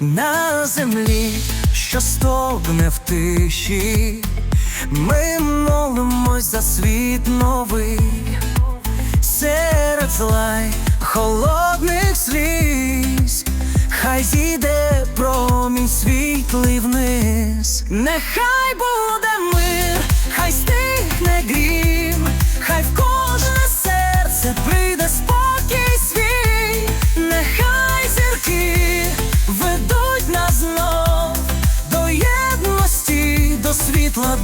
на землі, що стогне в тиші. Ми молимось за світ новий, серед злай холодних сліз, хай зійде промінь світлий вниз, нехай буде мир,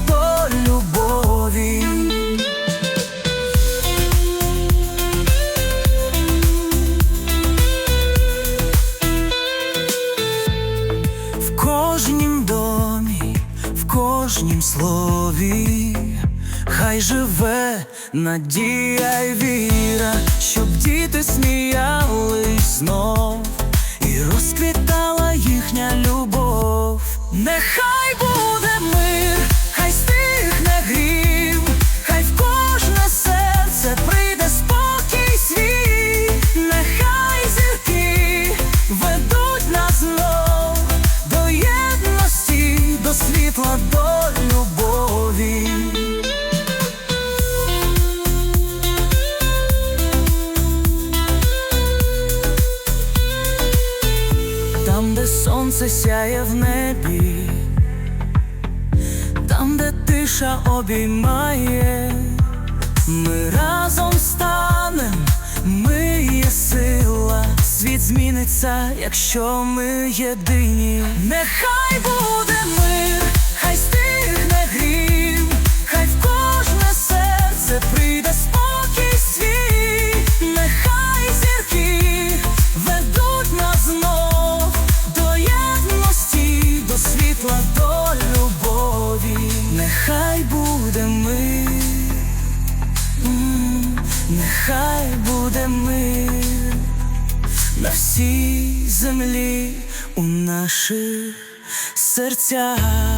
до любові. В кожнім домі, в кожнім слові, хай живе надія й віра, щоб діти сміялись знов і розквітала їхня любов. Нехай буде Там, де сонце сяє в небі, там, де тиша обіймає, ми разом станем, ми є сила, світ зміниться, якщо ми єдині. Нехай буде мир, нехай буде мир на всій землі у наших серцях.